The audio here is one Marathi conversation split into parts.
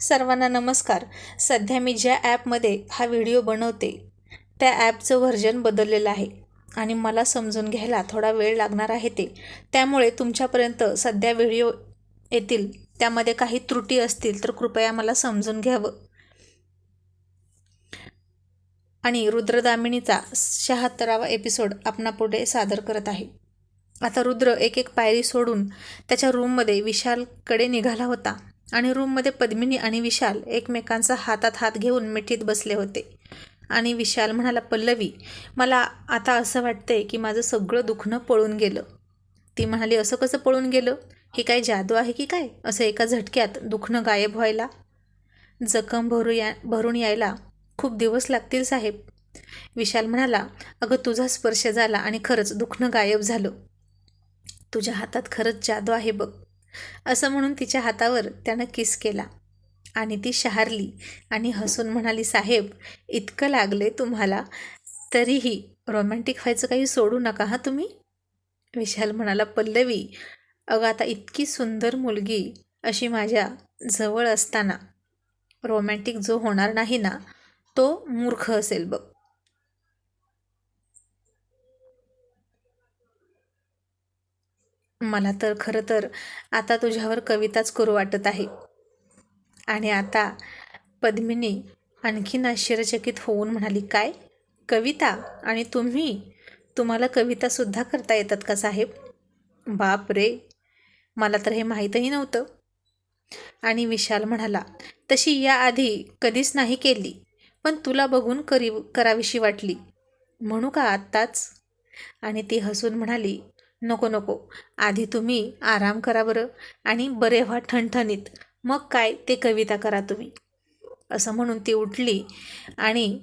सर्वांना नमस्कार. सध्या मी ज्या ॲपमध्ये हा व्हिडिओ बनवते त्या ॲपचं व्हर्जन बदललेलं आहे आणि मला समजून घ्यायला थोडा वेळ लागणार आहे ते. त्यामुळे तुमच्यापर्यंत सध्या व्हिडिओ येतील त्यामध्ये काही त्रुटी असतील तर कृपया मला समजून घ्यावं. आणि रुद्रदामिनीचा शहात्तरावा एपिसोड आपणापुढे सादर करत आहे. आता रुद्र एक एक पायरी सोडून त्याच्या रूममध्ये विशालकडे निघाला होता. आणि रूममध्ये पद्मिनी आणि विशाल एकमेकांचा हातात हात घेऊन मिठीत बसले होते. आणि विशाल म्हणाला पल्लवी मला आता असं वाटतंय की माझं सगळं दुखणं पळून गेलं. ती म्हणाली असं कसं पळून गेलं? ही काय जादू आहे की काय? असं एका झटक्यात दुखणं गायब व्हायला? जखम भरू या भरून यायला खूप दिवस लागतील साहेब. विशाल म्हणाला अगं तुझा स्पर्श झाला आणि खरंच दुखणं गायब झालं. तुझ्या हातात खरंच जादू आहे बघ. असं म्हणून तिच्या हातावर त्यानं किस केला. आणि ती शहारली आणि हसून म्हणाली साहेब इतकं लागले तुम्हाला तरीही रोमॅन्टिक व्हायचं काही सोडू नका हा तुम्ही? विशाल म्हणाला पल्लवी अगं आता इतकी सुंदर मुलगी अशी माझ्या जवळ असताना रोमॅन्टिक जो होणार नाही ना तो मूर्ख असेल बघ. मला तर खरं तर आता तुझ्यावर कविताच करू वाटत आहे. आणि आता पद्मिनी आणखीन आश्चर्यचकित होऊन म्हणाली काय? कविता? आणि तुम्ही? तुम्हाला कवितासुद्धा करता येतात का साहेब? बाप रे! मला तर हे माहीतही नव्हतं. आणि विशाल म्हणाला तशी याआधी कधीच नाही केली पण तुला बघून करी करावीशी वाटली. म्हणू का आत्ताच? आणि ती हसून म्हणाली नको नको. आधी तुम्ही आराम करा बरं आणि बरे व्हा ठणठणीत. मग काय ते कविता करा तुम्ही. असं म्हणून ती उठली आणि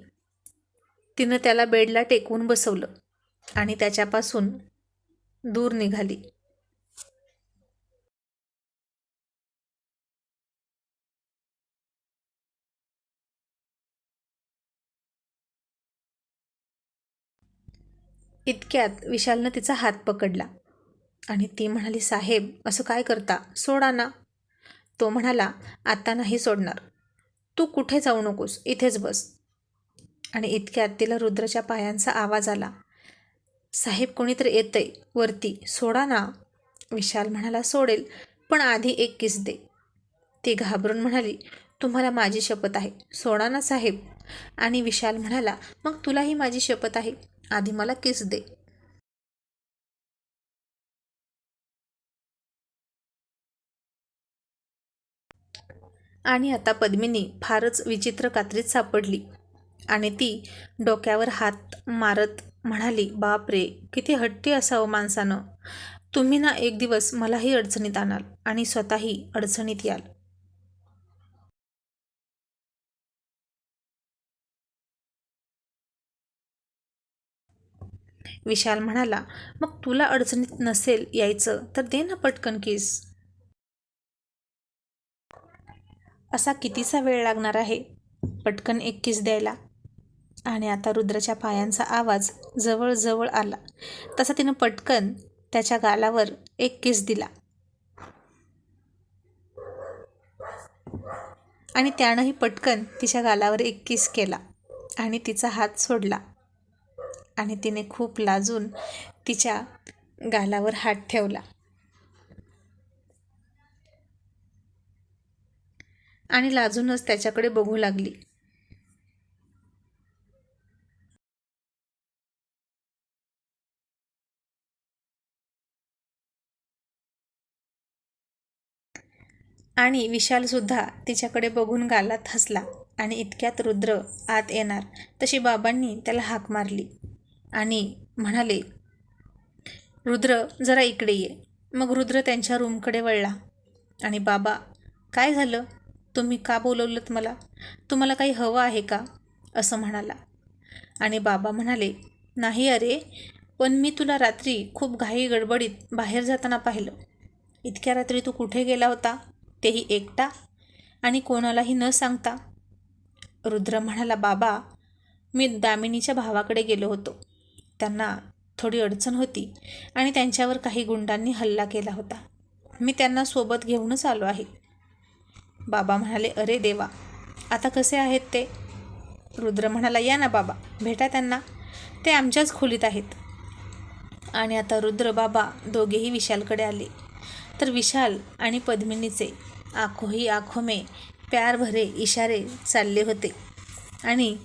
तिनं त्याला बेडला टेकवून बसवलं आणि त्याच्यापासून दूर निघाली. इतक्यात विशालनं तिचा हात पकडला. आणि ती म्हणाली साहेब असं काय करता? सोडा ना. तो म्हणाला आता नाही सोडणार. तू कुठे जाऊ नकोस? इथेच बस. आणि इतक्यात तिला रुद्रच्या पायांचा आवाज आला. साहेब कोणीतरी येतंय. वरती. सोडा ना. विशाल म्हणाला सोडेल पण आधी एक किस दे. ती घाबरून म्हणाली तुम्हाला माझी शपथ आहे. सोडा ना साहेब. आणि विशाल म्हणाला मग तुलाही माझी शपथ आहे. आधी मला किस दे. आणि आता पद्मिनी फारच विचित्र कात्रीत सापडली आणि ती डोक्यावर हात मारत म्हणाली बाप रे किती हट्टी असावं माणसानं. तुम्ही ना एक दिवस मलाही अडचणीत आणाल आणि स्वतःही अडचणीत याल. विशाल म्हणाला मग तुला अडचणीत नसेल यायचं तर दे ना पटकन किस. असा कितीसा वेळ लागणार आहे? पटकन एक किस द्यायला. आणि आता रुद्राच्या पायांचा आवाज जवळजवळ आला. तसा तिनं पटकन त्याच्या गालावर एक किस दिला. आणि त्यानंही पटकन तिच्या गालावर एक किस केला. आणि तिचा हात सोडला. आणि तिने खूप लाजून तिच्या गालावर हात ठेवला. आणि लाजूनच त्याच्याकडे बघू लागली. आणि विशालसुद्धा तिच्याकडे बघून गालात हसला आणि इतक्यात रुद्र आत येणार. तशी बाबांनी त्याला हाक मारली. आणि म्हणाले रुद्र जरा इकडे ये. मग रुद्र त्यांच्या रूमकडे वळला. आणि बाबा काय झालं? तुम्ही का बोलवलं मला? तुम्हाला काही हवं आहे का? असं म्हणाला. आणि बाबा म्हणाले नाही अरे पण मी तुला रात्री खूप घाई गडबडीत बाहेर जाताना पाहिलं. इतक्या रात्री तू कुठे गेला होता? तेही एकटा? आणि कोणालाही न सांगता? रुद्र म्हणाला बाबा मी दामिनीच्या भावाकडे गेलो होतो. त्यांना थोडी अडचण होती आणि त्यांच्यावर काही गुंडांनी हल्ला केला होता. मी त्यांना सोबत घेऊनच आलो आहे. बाबा म्हणाले अरे देवा आता कसे आहेत ते? रुद्र म्हणाला या ना बाबा भेटा त्यांना. ते आमच्याच खोलीत आहेत. आणि आता रुद्र बाबा दोघेही विशालकडे आले. तर विशाल आणि पद्मिनीचे आखोही आखो में प्यार भरे इशारे चालले होते. आणि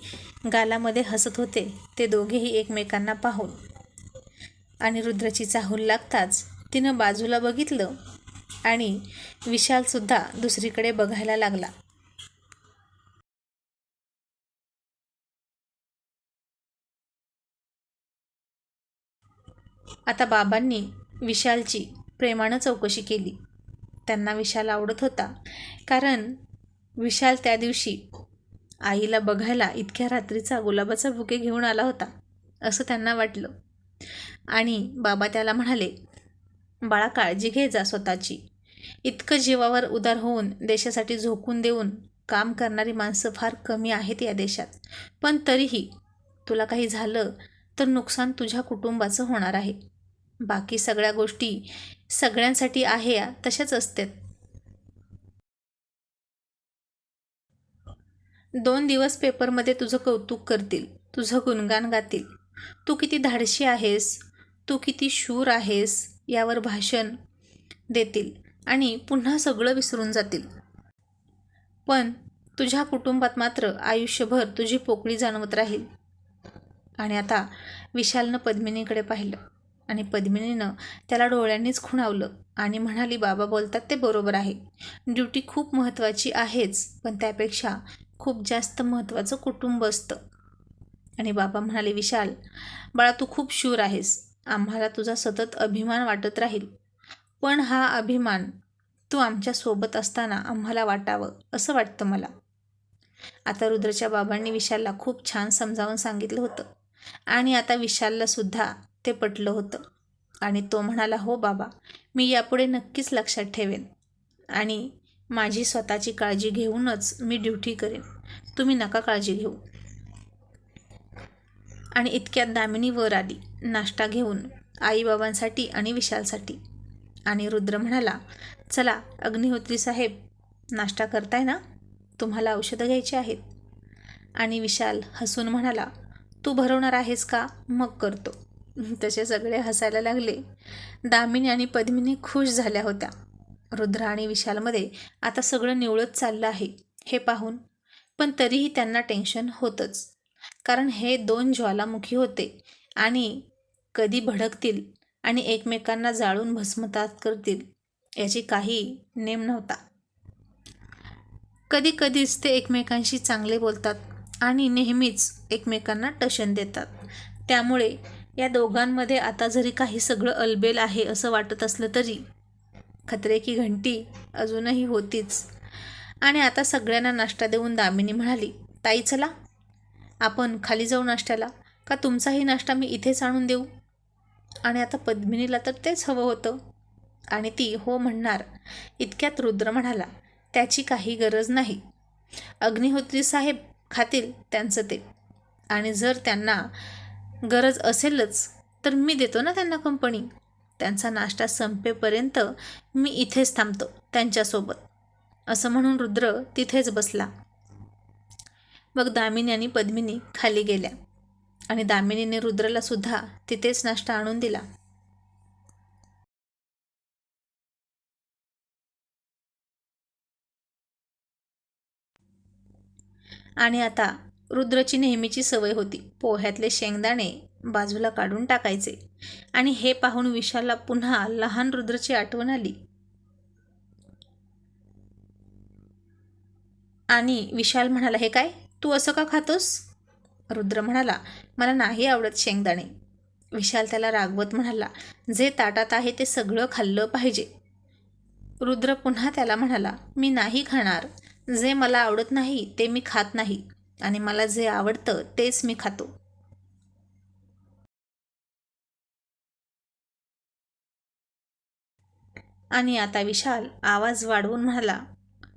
गालामध्ये हसत होते. ते दोघेही एकमेकांना पाहून. आणि रुद्रची चाहूल लागताच तिनं बाजूला बघितलं आणि विशालसुद्धा दुसरीकडे बघायला लागला. आता बाबांनी विशालची प्रेमानं चौकशी केली. त्यांना विशाल आवडत होता. कारण विशाल त्या दिवशी आईला बघायला इतक्या रात्रीचा गुलाबाचा बुके घेऊन आला होता असं त्यांना वाटलं. आणि बाबा त्याला म्हणाले बाळा काळजी घे जा स्वतःची. इतकं जीवावर उदार होऊन देशासाठी झोकून देऊन काम करणारी माणसं फार कमी आहेत या देशात. पण तरीही तुला काही झालं तर नुकसान तुझ्या कुटुंबाचं होणार आहे. बाकी सगळ्या गोष्टी सगळ्यांसाठी आहे या तशाच असतात. दोन दिवस पेपरमध्ये तुझं कौतुक करतील तुझं गुणगान गातील. तू किती धाडशी आहेस तू किती शूर आहेस यावर भाषण देतील आणि पुन्हा सगळं विसरून जातील. पण तुझ्या कुटुंबात मात्र आयुष्यभर तुझी पोकळी जाणवत राहील. आणि आता विशालनं पद्मिनीकडे पाहिलं आणि पद्मिनीनं त्याला डोळ्यांनीच खुणावलं आणि म्हणाली बाबा बोलतात ते बरोबर आहे. ड्युटी खूप महत्त्वाची आहेच पण त्यापेक्षा खूप जास्त महत्त्वाचं कुटुंब असतं. आणि बाबा म्हणाले विशाल बाळा तू खूप शूर आहेस. आम्हाला तुझा सतत अभिमान वाटत राहील. पण हा अभिमान तू आमच्यासोबत असताना आम्हाला वाटावं असं वाटतं मला. आता रुद्रच्या बाबांनी विशालला खूप छान समजावून सांगितलं होतं. आणि आता विशालला सुद्धा ते पटलं होतं. आणि तो म्हणाला हो बाबा मी यापुढे नक्कीच लक्षात ठेवेन. आणि माझी स्वतःची काळजी घेऊनच मी ड्युटी करेन. तुम्ही नका काळजी घेऊ. आणि इतक्यात दामिनी वर आली. नाश्ता घेऊन आईबाबांसाठी आणि विशालसाठी. आणि रुद्र म्हणाला चला अग्निहोत्री साहेब नाश्ता करताय ना? तुम्हाला औषधं घ्यायची आहेत. आणि विशाल हसून म्हणाला तू भरवणार आहेस का? मग करतो. तसे सगळे हसायला लागले. दामिनी आणि पद्मिनी खुश झाल्या होत्या. रुद्र आणि विशालमध्ये आता सगळं निवळत चाललं आहे हे पाहून. पण तरीही त्यांना टेन्शन होतंच. कारण हे दोन ज्वालामुखी होते आणि कधी भडकतील आणि एकमेकांना जाळून भस्मतात करतील याची काही नेम नव्हता. कधी कधीच ते एकमेकांशी चांगले बोलतात आणि नेहमीच एकमेकांना टशन देतात. त्यामुळे या दोघांमध्ये आता जरी काही सगळं अलबेल आहे असं वाटत असलं तरी खतरे की घंटी अजूनही होतीच. आणि आता सगळ्यांना नाश्ता देऊन दामिनी म्हणाली ताई चला. आपण खाली जाऊ नाश्त्याला. का तुमचाही नाश्ता मी इथेच आणून देऊ? आणि आता पद्मिनीला तर तेच हवं होतं. आणि ती हो म्हणणार. इतक्यात रुद्र म्हणाला त्याची काही गरज नाही. अग्निहोत्री साहेब खातील त्यांचं ते. आणि जर त्यांना गरज असेलच तर मी देतो ना त्यांना कंपनी. त्यांचा नाश्ता संपेपर्यंत मी इथेच थांबतो त्यांच्यासोबत. असं म्हणून रुद्र तिथेच बसला. मग दामिनी आणि पद्मिनी खाली गेल्या आणि दामिनीने रुद्रला सुद्धा तिथेच नाश्ता आणून दिला. आणि आता रुद्रची नेहमीची सवय होती. पोह्यातले शेंगदाणे बाजूला काढून टाकायचे. आणि हे पाहून विशालला पुन्हा लहान रुद्रची आठवण आली. आणि विशाल म्हणाला हे काय? तू असं का खातोस? रुद्र म्हणाला मला नाही आवडत शेंगदाणे. विशाल त्याला रागवत म्हणाला जे ताटात आहे ते सगळं खाल्लं पाहिजे. रुद्र पुन्हा त्याला म्हणाला मी नाही खाणार. जे मला आवडत नाही ते मी खात नाही. आणि मला जे आवडतं तेच मी खातो. आणि आता विशाल आवाज वाढवून म्हणाला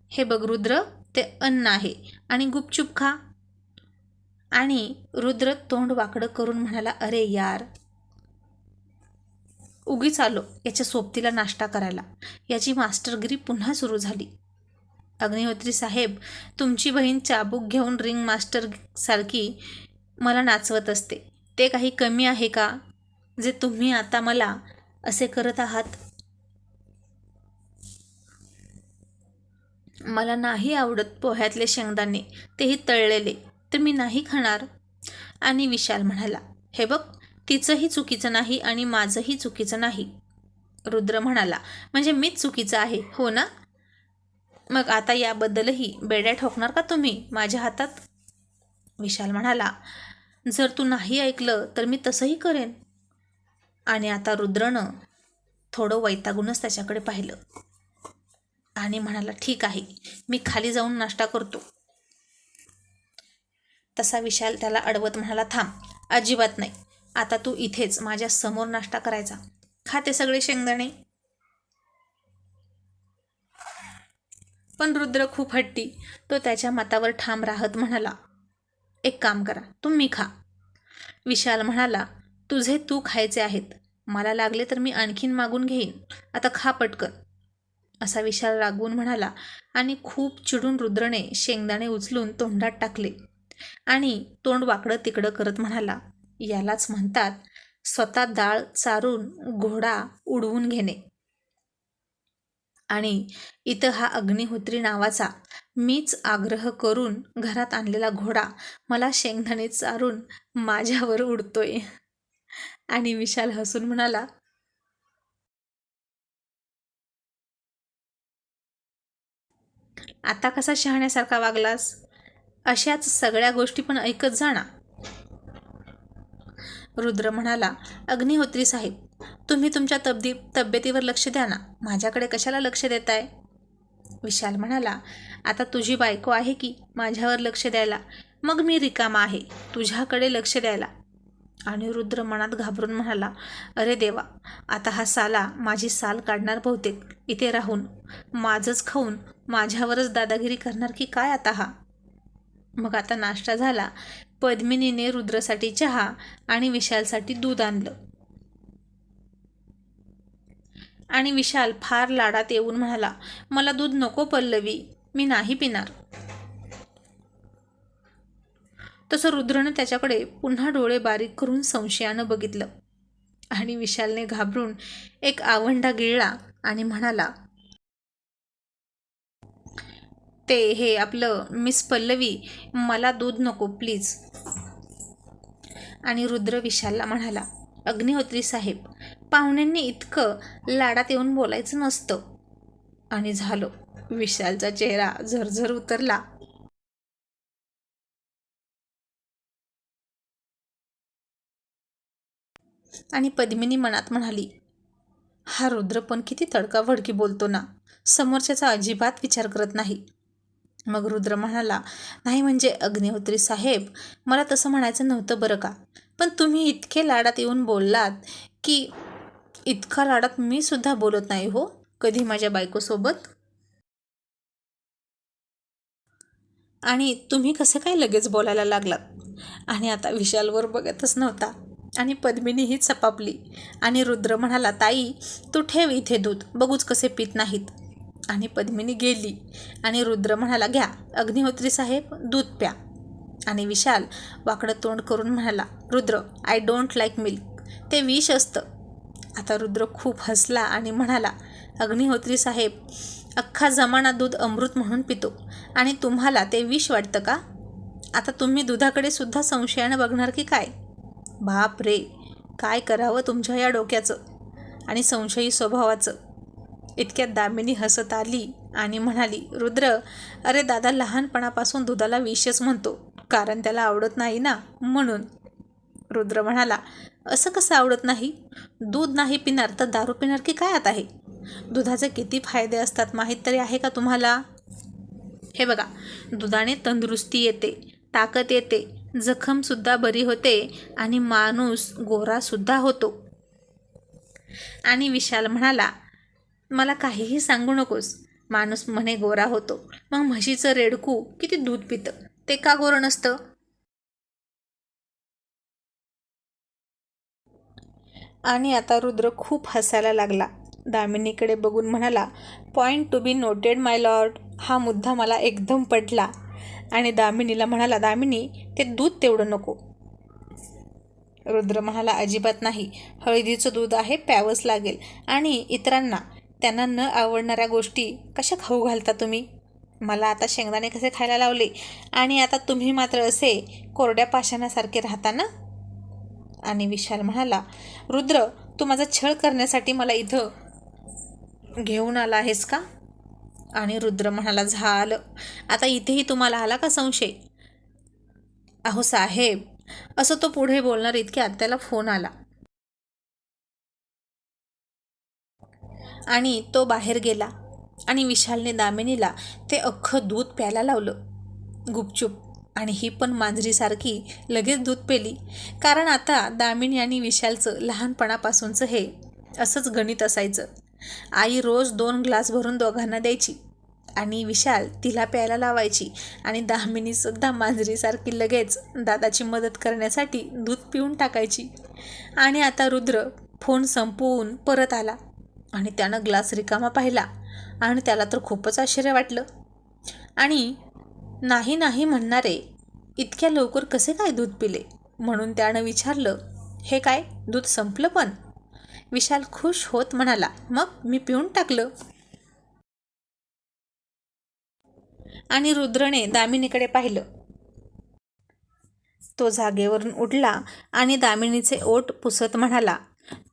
हे बघ रुद्र ते अन्न आहे आणि गुपचूप खा. आणि रुद्र तोंड वाकडं करून म्हणाला अरे यार. उगीच आलो याच्या सोबतीला नाश्ता करायला. याची मास्टरगिरी पुन्हा सुरू झाली. अग्निहोत्री साहेब तुमची बहीण चाबूक घेऊन रिंग मास्टर सारखी मला नाचवत असते. ते काही कमी आहे का? जे तुम्ही आता मला असे करत आहात मला नाही आवडत पोह्यातले शेंगदाणे तेही तळलेले तर मी नाही खाणार. आणि विशाल म्हणाला हे बघ तिचंही चुकीचं नाही आणि माझंही चुकीचं नाही. रुद्र म्हणाला म्हणजे मीच चुकीचं आहे हो ना? मग आता याबद्दलही बेड्या ठोकणार का तुम्ही माझ्या हातात? विशाल म्हणाला जर तू नाही ऐकलं तर मी तसंही करेन. आणि आता रुद्रनं थोडं वैतागूनच त्याच्याकडे पाहिलं. आणि म्हणाला ठीक आहे मी खाली जाऊन नाश्ता करतो. तसा विशाल त्याला अडवत म्हणाला थांब अजिबात नाही. आता तू इथेच माझ्यासमोर नाश्ता करायचा. खाते सगळे शेंगदाणे? पण रुद्र खूप हट्टी. तो त्याच्या मतावर ठाम राहत म्हणाला एक काम करा तुम्ही खा. विशाल म्हणाला तुझे तू खायचे आहेत. मला लागले तर मी आणखीन मागून घेईन. आता खा पटकन. असा विशाल रागवून म्हणाला आणि खूप चिडून रुद्रने शेंगदाणे उचलून तोंडात टाकले. आणि तोंड वाकडं तिकडं करत म्हणाला यालाच म्हणतात स्वतः डाळ चारून घोडा उडवून घेणे. आणि इथं हा अग्निहोत्री नावाचा मीच आग्रह करून घरात आणलेला घोडा मला शेंगदाणे चारून माझ्यावर उडतोय. आणि विशाल हसून म्हणाला आता कसा शहाण्यासारखा वागलास? अशाच सगळ्या गोष्टी पण ऐकत जाणा रुद्र म्हणाला अग्निहोत्री साहेब तुम्ही तुमच्या तब्दी तब्येतीवर लक्ष द्या ना. माझ्याकडे कशाला लक्ष देताय? विशाल म्हणाला आता तुझी बायको आहे की माझ्यावर लक्ष द्यायला? मग मी रिकामा आहे तुझ्याकडे लक्ष द्यायला. आणि रुद्र मनात घाबरून म्हणाला अरे देवा आता हा साला माझी साल काढणार बहुतेक. इथे राहून माझंच खाऊन माझ्यावरच दादागिरी करणार की काय आता हा? मग आता नाश्ता झाला पद्मिनीने रुद्रसाठी चहा आणि विशालसाठी दूध आणलं. आणि विशाल फार लाडात येऊन म्हणाला मला दूध नको पल्लवी मी नाही पिणार. तसं रुद्रनं त्याच्याकडे पुन्हा डोळे बारीक करून संशयानं बघितलं. आणि विशालने घाबरून एक आवंडा गिळला आणि म्हणाला ते हे आपलं मिस पल्लवी मला दूध नको प्लीज. आणि रुद्र विशालला म्हणाला अग्निहोत्री साहेब पाहुण्यांनी इतकं लाडात येऊन बोलायचं नसतं. आणि झालं. विशालचा चेहरा झरझर उतरला. आणि पद्मिनी मनात म्हणाली हा रुद्र पण किती तडकाफडकी बोलतो ना. समोरच्याचा अजिबात विचार करत नाही. मग रुद्र म्हणाला नाही म्हणजे अग्निहोत्री साहेब मला तसं म्हणायचं नव्हतं बरं का. पण तुम्ही इतके लाडात येऊन बोललात की इतका लाडात मी सुद्धा बोलत नाही हो कधी माझ्या बायकोसोबत. आणि तुम्ही कसं काय लगेच बोलायला लागलात? आणि आता विशालवर बघतच नव्हता. आणि पद्मिनीही चपापली. आणि रुद्र म्हणाला ताई तू ठेव इथे दूध बघूच कसे पित नाहीत. आणि पद्मिनी गेली आणि रुद्र म्हणाला घ्या अग्निहोत्री साहेब दूध प्या. आणि विशाल वाकडं तोंड करून म्हणाला Rudra I don't like milk ते विष असतं. आता रुद्र खूप हसला आणि म्हणाला अग्निहोत्री साहेब अख्खा जमाना दूध अमृत म्हणून पितो आणि तुम्हाला ते विष वाटतं का? आता तुम्ही दुधाकडे सुद्धा संशयानं बघणार की काय? बाप रे काय करावं तुमच्या या डोक्याचं आणि संशयी स्वभावाचं? इतक्यात दामिनी हसत आली आणि म्हणाली रुद्र अरे दादा लहानपणापासून दुधाला विषच म्हणतो कारण त्याला आवडत नाही ना म्हणून. रुद्र म्हणाला असं कसं आवडत नाही? दूध नाही पिणार तर दारू पिणार की काय आता आहे दुधाचे किती फायदे असतात माहीत तरी आहे का तुम्हाला? हे बघा दुधाने तंदुरुस्ती येते ताकद येते जखमसुद्धा बरी होते आणि माणूस गोरासुद्धा होतो. आणि विशाल म्हणाला मला काहीही सांगू नकोस. माणूस म्हणे गोरा होतो. मग म्हशीचं रेडकू किती दूध पितं? ते का गोरं नसतं? आणि आता रुद्र खूप हसायला लागला. दामिनीकडे बघून म्हणाला point to be noted my lord हा मुद्दा मला एकदम पडला आणि दामिनीला म्हणाला दामिनी ते दूध तेवढं नको. रुद्र म्हणाला अजिबात नाही. हळदीचं दूध आहे प्यावंच लागेल. आणि इतरांना त्यांना न आवडणाऱ्या गोष्टी कशा खाऊ घालता तुम्ही? मला आता शेंगदाणे कसे खायला लावले? आणि आता तुम्ही मात्र असे कोरड्या पाषाणासारखे राहता ना? आणि विशाल म्हणाला रुद्र तू माझा छळ करण्यासाठी मला इथं घेऊन आला आहेस का? आणि रुद्र म्हणाला झालं. आता इथेही तुम्हाला आला का संशय? अहो साहेब असं तो पुढे बोलणार इतक्यात त्याला फोन आला. आणि तो बाहेर गेला आणि विशालने दामिनीला ते अख्खं दूध प्यायला लावलं. गुपचूप. आणि ही पण मांजरीसारखी लगेच दूध पेली. कारण आता दामिनी आणि विशालचं लहानपणापासूनचं हे असंच गणित असायचं. आई रोज दोन ग्लास भरून दोघांना द्यायची आणि विशाल तिला प्यायला लावायची आणि दामिनीसुद्धा मांजरीसारखी लगेच दादाची मदत करण्यासाठी दूध पिऊन टाकायची. आणि आता रुद्र फोन संपवून परत आला. आणि त्यानं ग्लास रिकामा पाहिला आणि त्याला तर खूपच आश्चर्य वाटलं. आणि नाही नाही म्हणणारे इतक्या लवकर कसे काय दूध पिले? म्हणून त्यानं विचारलं हे काय दूध संपलं पण? विशाल खुश होत म्हणाला मग मी पिऊन टाकलं. आणि रुद्रने दामिनीकडे पाहिलं. तो जागेवरून उठला आणि दामिनीचे ओठ पुसत म्हणाला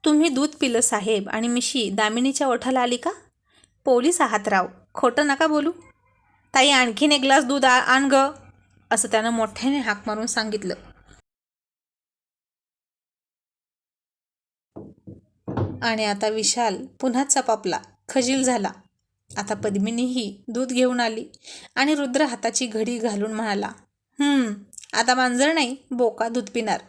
तुम्ही दूध पिलं साहेब. आणि मिशी दामिनीच्या ओठाला आली का? पोलीस आहात राव. खोटं नका बोलू. ताई आणखीन एक ग्लास दूध आ- आण ग. असं त्यानं मोठ्याने हाक मारून सांगितलं. आणि आता विशाल पुन्हा चपापला. खजील झाला. आता पद्मिनीही दूध घेऊन आली. आणि रुद्र हाताची घडी घालून म्हणाला आता मांजर नाही बोका दूध पिणार.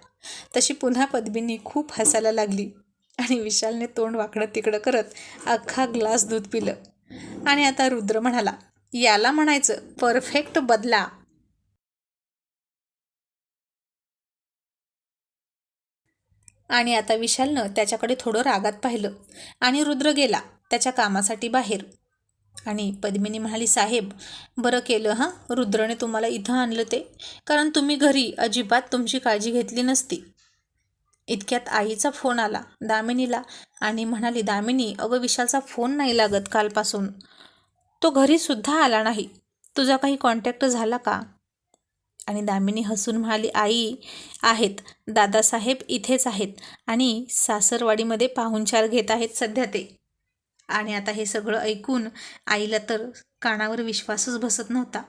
तशी पुन्हा पद्मिनी खूप हसायला लागली. आणि विशालने तोंड वाकडं तिकडं करत अख्खा ग्लास दूध पिलं. आणि आता रुद्र म्हणाला याला म्हणायचं परफेक्ट बदला. आणि आता विशालनं त्याच्याकडे थोडं रागात पाहिलं आणि रुद्र गेला त्याच्या कामासाठी बाहेर. आणि पद्मिनी म्हणाली साहेब बरं केलं हां? रुद्रने तुम्हाला इथं आणलं ते. कारण तुम्ही घरी अजिबात तुमची काळजी घेतली नसती. इतक्यात आईचा फोन आला दामिनीला आणि म्हणाली दामिनी अगं विशालचा फोन नाही लागत कालपासून. तो घरीसुद्धा आला नाही. तुझा काही कॉन्टॅक्ट झाला का? आणि दामिनी हसून म्हणाली आई आहेत. दादासाहेब इथेच आहेत आणि सासरवाडीमध्ये पाहुणचार घेत आहेत सध्या ते. आणि आता हे सगळं ऐकून आईला तर कानावर विश्वासच बसत नव्हता.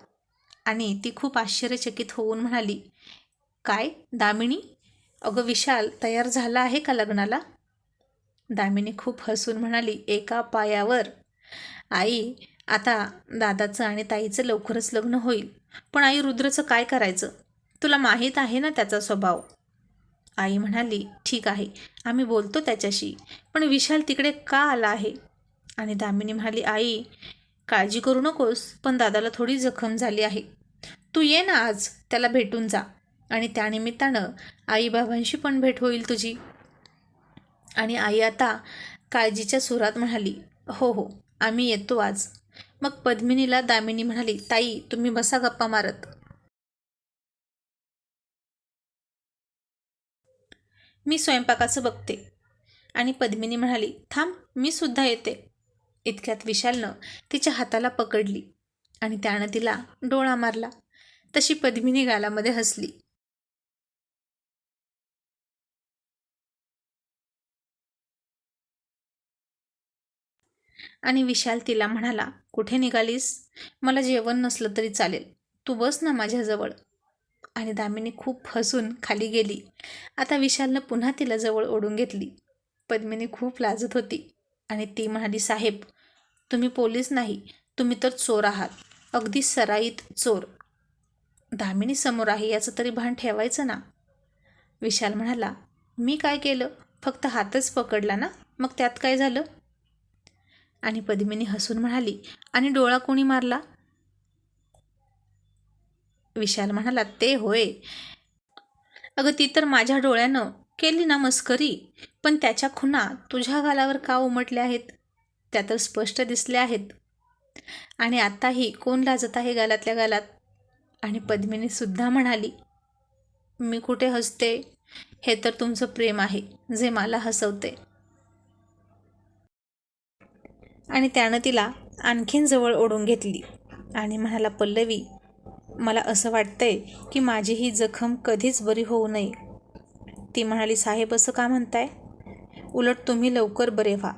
आणि ती खूप आश्चर्यचकित होऊन म्हणाली काय? दामिनी? अगं विशाल तयार झाला आहे का लग्नाला? दामिनी खूप हसून म्हणाली एका पायावर. आई आता दादाचं आणि ताईचं लवकरच लग्न होईल पण आई रुद्रचं काय करायचं? तुला माहीत आहे ना त्याचा स्वभाव? आई म्हणाली ठीक आहे आम्ही बोलतो त्याच्याशी पण विशाल तिकडे का आला आहे? आणि दामिनी म्हणाली आई काळजी करू नकोस पण दादाला थोडी जखम झाली आहे. तू ये ना आज त्याला भेटून जा. आणि त्यानिमित्तानं आईबाबांशी पण भेट होईल तुझी. आणि आई आता काळजीच्या सुरात म्हणाली हो हो आम्ही येतो आज. मग पद्मिनीला दामिनी म्हणाली ताई तुम्ही बसा गप्पा मारत. मी स्वयंपाकाचं बघते. आणि पद्मिनी म्हणाली थांब मी सुद्धा येते. इतक्यात विशालनं तिच्या हाताला पकडली आणि त्यानं तिला डोळा मारला. तशी पद्मिनी गालामध्ये हसली. आणि विशाल तिला म्हणाला कुठे निघालीस? मला जेवण नसलं तरी चालेल. तू बस ना माझ्याजवळ. आणि दामिनी खूप हसून खाली गेली. आता विशालनं पुन्हा तिला जवळ ओढून घेतली. पद्मिनी खूप लाजत होती आणि ती म्हणाली साहेब तुम्ही पोलीस नाही तुम्ही तर चोर आहात. अगदी सराईत चोर. दामिनी समोर आहे याचं तरी भान ठेवायचं ना? विशाल म्हणाला मी काय केलं? फक्त हातच पकडला ना? मग त्यात काय झालं? आणि पद्मिनी हसून म्हणाली आणि डोळा कोणी मारला? विशाल म्हणाला ते होय. अगं ती तर माझ्या डोळ्यानं केली ना मस्करी पण त्याच्या खुना तुझ्या गालावर का उमटल्या आहेत? त्या तर स्पष्ट दिसल्या आहेत. आणि आताही कोण लाजत आहे गालातल्या गालात? आणि पद्मिनीसुद्धा म्हणाली मी कुठे हसते? हे तर तुमचं प्रेम आहे जे मला हसवते. आणि त्यानं तिला आणखीन जवळ ओढून घेतली. आणि म्हणाला पल्लवी मला असं वाटतंय की माझी ही जखम कधीच बरी होऊ नये. ती म्हणाली साहेब असं का म्हणताय? उलट तुम्ही लवकर बरे व्हा.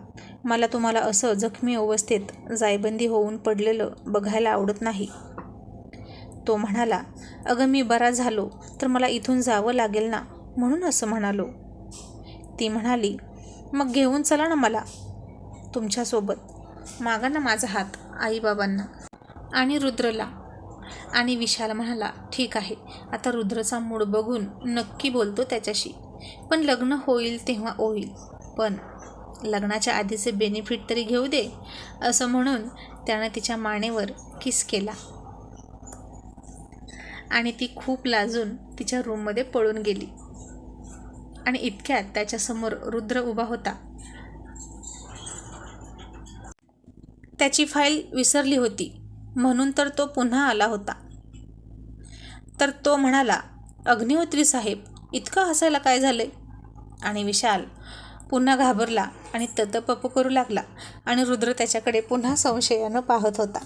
मला तुम्हाला असं जखमी अवस्थेत जायबंदी होऊन पडलेलं बघायला आवडत नाही. तो म्हणाला अगं मी बरा झालो तर मला इथून जावं लागेल ना? म्हणून असं म्हणालो. ती म्हणाली मग घेऊन चला ना मला. तुमच्यासोबत. मागा ना माझा हात आईबाबांना. आणि रुद्रला. आणि विशाल म्हणाला ठीक आहे आता रुद्रचा मूड बघून नक्की बोलतो त्याच्याशी. पण लग्न होईल तेव्हा होईल. पण लग्नाच्या आधीचे बेनिफिट तरी घेऊ दे असं म्हणून त्यानं तिच्या मानेवर किस केला. आणि ती खूप लाजून तिच्या रूममध्ये पळून गेली. आणि इतक्यात त्याच्यासमोर रुद्र उभा होता. त्याची फाईल विसरली होती. म्हणून तर तो पुन्हा आला होता. तर तो म्हणाला अग्निहोत्री साहेब इतकं हसायला काय झालंय? आणि विशाल पुन्हा घाबरला आणि ततपप करू लागला आणि रुद्र त्याच्याकडे पुन्हा संशयानं पाहत होता.